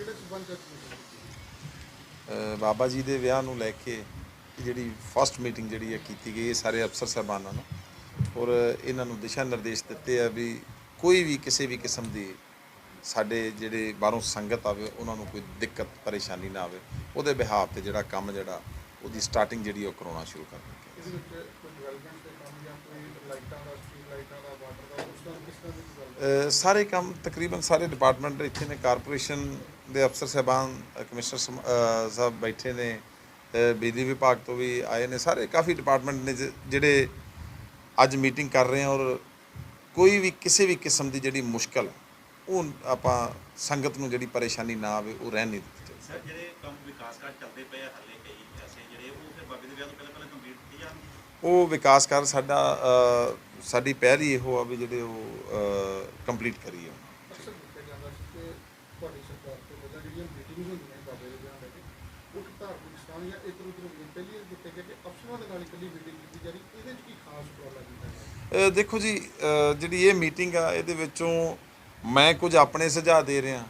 ਕਿਹੜੇ ਸਬੰਧ ਬਾਬਾ ਜੀ ਦੇ ਵਿਆਹ ਨੂੰ ਲੈ ਕੇ ਜਿਹੜੀ ਫਸਟ ਮੀਟਿੰਗ ਜਿਹੜੀ ਹੈ ਕੀਤੀ ਗਈ ਹੈ ਸਾਰੇ ਅਫਸਰ ਸਾਹਿਬਾਨਾਂ ਨੂੰ। ਔਰ ਇਹਨਾਂ ਨੂੰ ਦਿਸ਼ਾ ਨਿਰਦੇਸ਼ ਦਿੱਤੇ ਆ ਵੀ ਕੋਈ ਵੀ ਕਿਸੇ ਵੀ ਕਿਸਮ ਦੀ ਸਾਡੇ ਜਿਹੜੇ ਬਾਹਰੋਂ ਸੰਗਤ ਆਵੇ ਉਹਨਾਂ ਨੂੰ ਕੋਈ ਦਿੱਕਤ ਪਰੇਸ਼ਾਨੀ ਨਾ ਆਵੇ। ਉਹਦੇ ਬਿਹਾਫ ਤੇ ਜਿਹੜਾ ਕੰਮ ਜਿਹੜਾ ਉਹਦੀ ਸਟਾਰਟਿੰਗ ਜਿਹੜੀ ਉਹ ਕਰਾਉਣਾ ਸ਼ੁਰੂ ਕਰ ਦਿੱਤੀ। ਸਾਰੇ ਕੰਮ ਤਕਰੀਬਨ ਸਾਰੇ ਡਿਪਾਰਟਮੈਂਟ ਇੱਥੇ ਨੇ ਕਾਰਪੋਰੇਸ਼ਨ ਦੇ ਅਫਸਰ ਸਾਹਿਬਾਨ ਕਮਿਸ਼ਨਰ ਸਾਹਿਬ ਬੈਠੇ ਨੇ ਬਿਜਲੀ ਵਿਭਾਗ ਤੋਂ ਵੀ ਆਏ ਨੇ, ਸਾਰੇ ਕਾਫੀ ਡਿਪਾਰਟਮੈਂਟ ਨੇ ਜਿਹੜੇ ਅੱਜ ਮੀਟਿੰਗ ਕਰ ਰਹੇ ਆ ਔਰ ਕੋਈ ਵੀ ਕਿਸੇ ਵੀ ਕਿਸਮ ਦੀ ਜਿਹੜੀ ਮੁਸ਼ਕਲ, ਉਹ ਆਪਾਂ ਸੰਗਤ ਨੂੰ ਜਿਹੜੀ ਪਰੇਸ਼ਾਨੀ ਨਾ ਆਵੇ, ਉਹ ਰਹਿਣ ਨਹੀਂ ਦਿੱਤੀ ਜਾਵੇ। ਸਰ, ਜਿਹੜੇ ਕੰਮ ਵਿਕਾਸ ਕਾਰਜ ਚੱਲਦੇ ਪਏ ਆ, ਹਾਲੇ ਕਈ ਐਸੇ ਜਿਹੜੇ, ਉਹ ਫਿਰ ਬਾਬੇ ਦੇ ਵਿਆਹ ਤੋਂ ਪਹਿਲਾਂ ਪਹਿਲਾਂ ਕੰਪਲੀਟ ਕੀਤੇ ਜਾਣਗੇ ਉਹ ਵਿਕਾਸ ਕਰ ਸਾਡਾ ਸਾਡੀ ਪਹਿਲ ਇਹੋ ਆ ਵੀ ਜਿਹੜੇ ਉਹ ਕੰਪਲੀਟ ਕਰੀਏ ਦੇਖੋ ਜੀ ਜਿਹੜੀ ਇਹ ਮੀਟਿੰਗ ਆ ਇਹਦੇ ਵਿੱਚੋਂ ਮੈਂ ਕੁਝ ਆਪਣੇ ਸੁਝਾਅ ਦੇ ਰਿਹਾ।